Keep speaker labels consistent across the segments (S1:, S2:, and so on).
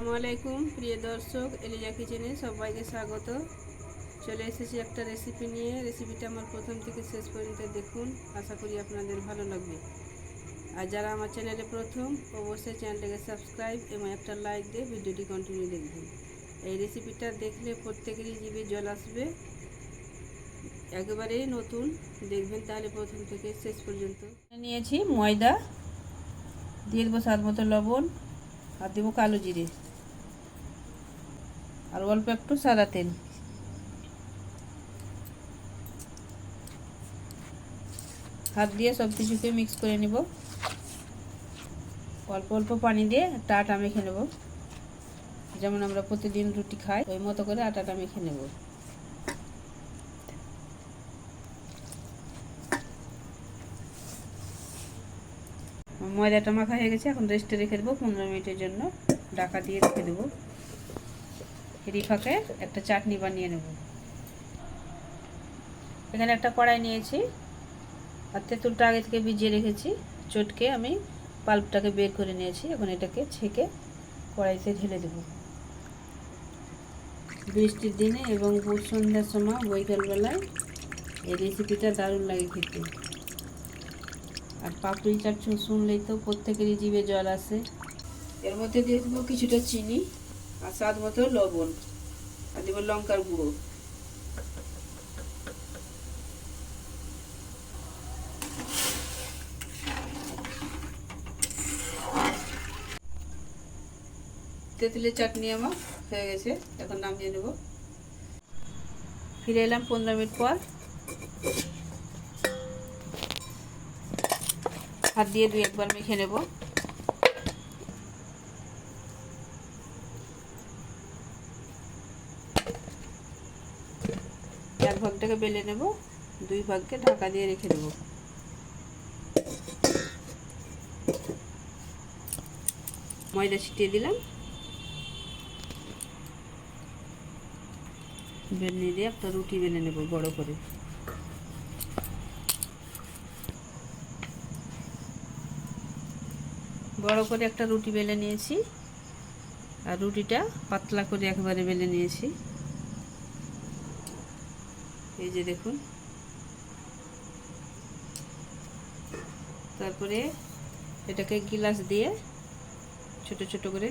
S1: আসসালামু আলাইকুম, প্রিয় দর্শক এলিজা কিচেনে সবাইকে স্বাগত। চলে এসেছি একটা রেসিপি নিয়ে। রেসিপিটা আমার প্রথম থেকে শেষ পর্যন্ত দেখুন, আশা করি আপনাদের ভালো লাগবে। আর যারা আমার চ্যানেলে প্রথম, অবশ্যই চ্যানেলটাকে সাবস্ক্রাইব এবং একটা লাইক দিয়ে ভিডিওটি কন্টিনিউ দেখবেন। এই রেসিপিটা দেখলে প্রত্যেকেরই জিভে জল আসবে। একেবারেই নতুন। দেখবেন তাহলে প্রথম থেকে শেষ পর্যন্ত। নিয়েছি ময়দা, দিয়ে দেবো স্বাদ মতো লবণ, আর দেবো কালো জিরে। আর অল্প একটু সাদা তেল। হাত দিয়ে সব কিছুকে মিক্স করে নিব। অল্প অল্প পানি দিয়ে একটা আটা মেখে নেব। যেমন আমরা প্রতিদিন রুটি খাই, ওই মতো করে আটাটা মেখে নেব। ময়দাটা মাখা হয়ে গেছে, এখন রেস্টে রেখে দেবো। পনেরো মিনিটের জন্য ঢাকা দিয়ে রেখে দেবো। এরই ফাঁকে একটা চাটনি বানিয়ে নেব। এখানে একটা কড়াই নিয়েছি আর তেঁতুলটা আগে থেকে ভিজিয়ে রেখেছি। চটকে আমি পাল্পটাকে বের করে নিয়েছি। এখন এটাকে ছেঁকে কড়াইতে ঢেলে দেব। বৃষ্টির দিনে এবং ভোর সন্ধ্যার সময় বৈকালবেলায় এই রেসিপিটা দারুণ লাগে খেতে। আর পাপড়ি, চাট শুনলেই তো প্রত্যেকেরই জিভে জল আসে এর মধ্যে দিয়ে দেবো কিছুটা চিনি। আর স্বাদ মতো লবণ, আর দেবো লঙ্কার গুঁড়ো। তেঁতুলের চাটনি আমার হয়ে গেছে, এখন নামিয়ে নেব। ফিরে এলাম পনেরো মিনিট পর। হাত দিয়ে দুই একবার মেখে নেব। ভাগটাকে বেলে নেব, দুই ভাগকে ঢাকা দিয়ে রেখে দেব। ময়দা ছিটিয়ে দিলাম। বেলনি দিয়ে একটা রুটি বেলে নেব বড় করে। বড় করে একটা রুটি বেলে নিয়েছি। আর রুটিটা পাতলা করে একেবারে বেলে নিয়েছি। এই যে দেখুন। তারপরে এটাকে গিলাস দিয়ে ছোট ছোট করে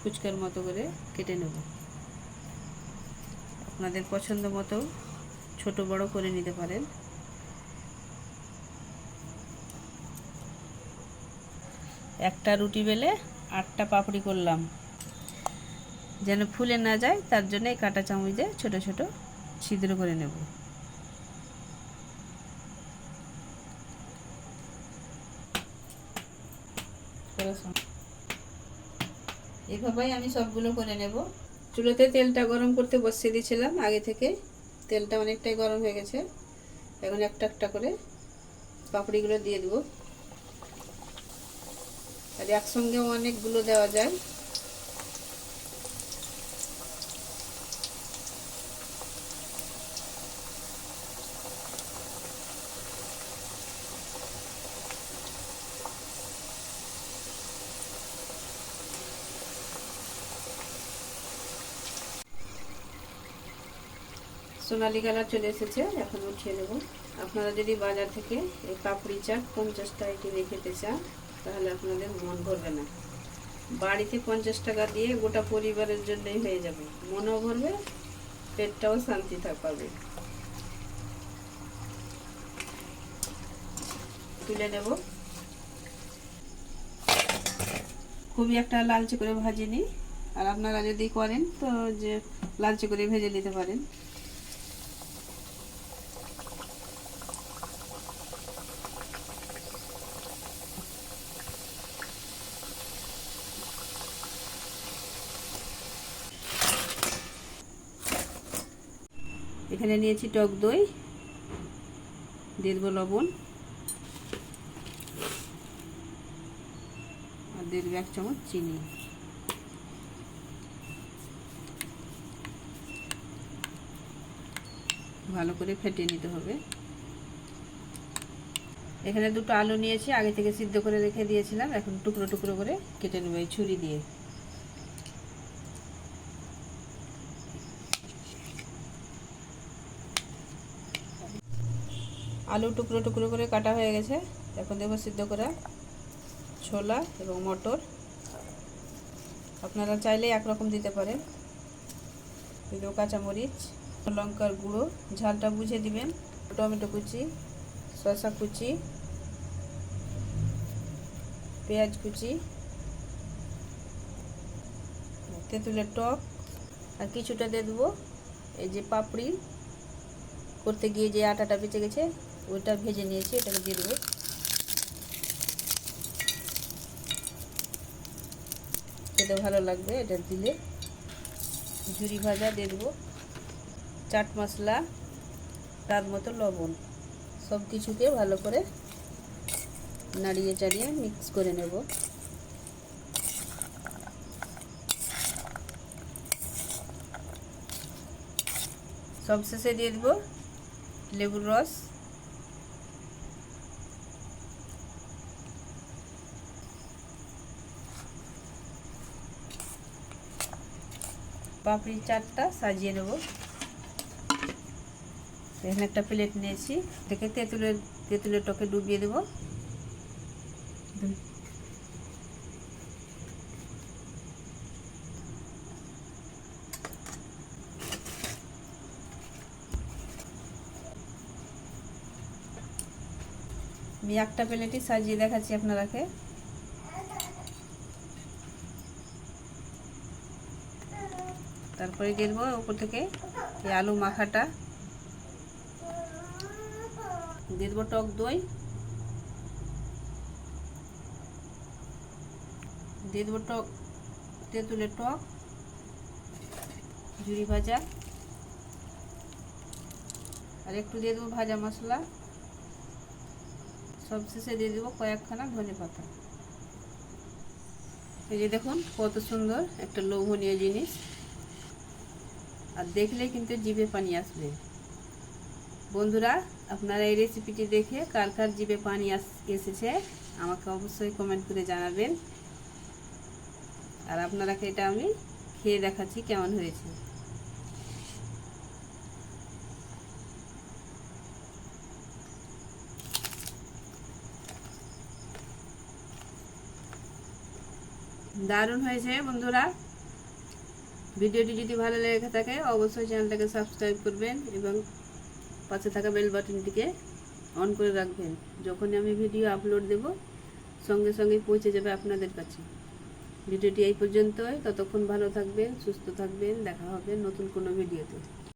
S1: ফুচকার মতো করে কেটে নেব। আপনাদের পছন্দ মতো ছোট বড় করে নিতে পারেন। একটা রুটি বেলে আটটা পাপড়ি করলাম। যেন ফুলে না যায়, তার জন্য এই কাঁটা চামচ দিয়ে ছোটো ছোটো ছিদ্র করে নেব। এভাবেই আমি সবগুলো করে নেব। চুলোতে তেলটা গরম করতে বসিয়ে দিয়েছিলাম আগে থেকে। তেলটা অনেকটাই গরম হয়ে গেছে। এখন একটা একটা করে পাপড়িগুলো দিয়ে দেবো। আর একসঙ্গেও অনেকগুলো দেওয়া যায়। সোনালি কালার চলে এসেছে, এখন উঠিয়ে নেব। আপনারা যদি বাজার থেকে এই পাপড়ি চাট পঞ্চাশ টাকা কিনে খেতে চান, তাহলে আপনাদের মন ভরবে না। বাড়িতে পঞ্চাশ টাকা দিয়ে গোটা পরিবারের জন্যই হয়ে যাবে। মনও ভরবে, পেটটাও শান্তি পাবে। তুলে নেব। খুবই একটা লালচে করে ভাজিনি। আর আপনারা যদি করেন, তো যে লালচে করে ভেজে নিতে পারেন। এখানে নিয়েছি টক দই, দিয়ে দেবো লবণ, আর দিয়ে দেবো এক চামচ চিনি। ভালো করে ফেটিয়ে নিতে হবে। এখানে দুটো আলু নিয়েছি, আগে থেকে সিদ্ধ করে রেখে দিয়েছিলাম, এখন টুকরো টুকরো করে কেটে নেব এই ছুরি দিয়ে। আলু টুকরো টুকরো করে কাটা হয়ে গেছে। এখন দেবো সিদ্ধ করা ছোলা এবং মটর। আপনারা চাইলে একরকম দিতে পারেন। দেবো কাঁচামরিচ, লঙ্কার গুঁড়ো, ঝালটা বুঝে দিবেন। টমেটো কুচি, শসা কুচি, পেঁয়াজ কুচি, তেঁতুলের টক, আর কিছুটা দিয়ে দেবো এই যে পাপড়ি। করতে গিয়ে যে আটাটা বেঁচে গেছে ওইটা ভেজে নিয়েছি, এটাকে দিয়ে দেবো। খেতে ভালো লাগবে এটা দিলে। ঝুরি ভাজা দিয়ে দেবো। চাট মশলা, তার মতো লবণ, সব কিছুকে ভালো করে নাড়িয়ে চাড়িয়ে মিক্স করে নেব। সব শেষে দিয়ে দেবো লেবুর রস। পাপড়ি চাটটা সাজিয়ে নেব। এখানে একটা প্লেট নিয়েছি। দেখে তেঁতুলের তেঁতুলের টকে ডুবিয়ে দেব। আমি একটা প্লেটই সাজিয়ে দেখাচ্ছি আপনারাকে। তারপরে দিয়ে দেবো উপর থেকে এই আলু মাখাটা। দিয়ে দেবো টক দই। দিয়ে দেবো টক, তেঁতুলের টক, ঝুরি ভাজা। আর একটু দিয়ে দেবো ভাজা মশলা। সব শেষে দিয়ে দেবো কয়েকখানা ধনে পাতা। এই যে দেখুন, কত সুন্দর একটা লোভনীয় জিনিস। আর দেখলে কিন্তু জিভে পানি আসবে। বন্ধুরা, আপনারা এই রেসিপিটি দেখে কার কার জিভে পানি এসেছে আমাকে অবশ্যই কমেন্ট করে জানাবেন। আর আপনারাকে এটা আমি খেয়ে দেখাচ্ছি কেমন হয়েছে। দারুণ হয়েছে বন্ধুরা। ভিডিওটি যদি ভালো লেগে থাকে, অবশ্যই চ্যানেলটাকে সাবস্ক্রাইব করবেন এবং পাশে থাকা বেল বাটনটিকে অন করে রাখবেন। যখনই আমি ভিডিও আপলোড দেব, সঙ্গে সঙ্গে পৌঁছে যাবে আপনাদের কাছে। ভিডিওটি এই পর্যন্তই। ততক্ষণ ভালো থাকবেন, সুস্থ থাকবেন। দেখা হবে নতুন কোনো ভিডিওতে।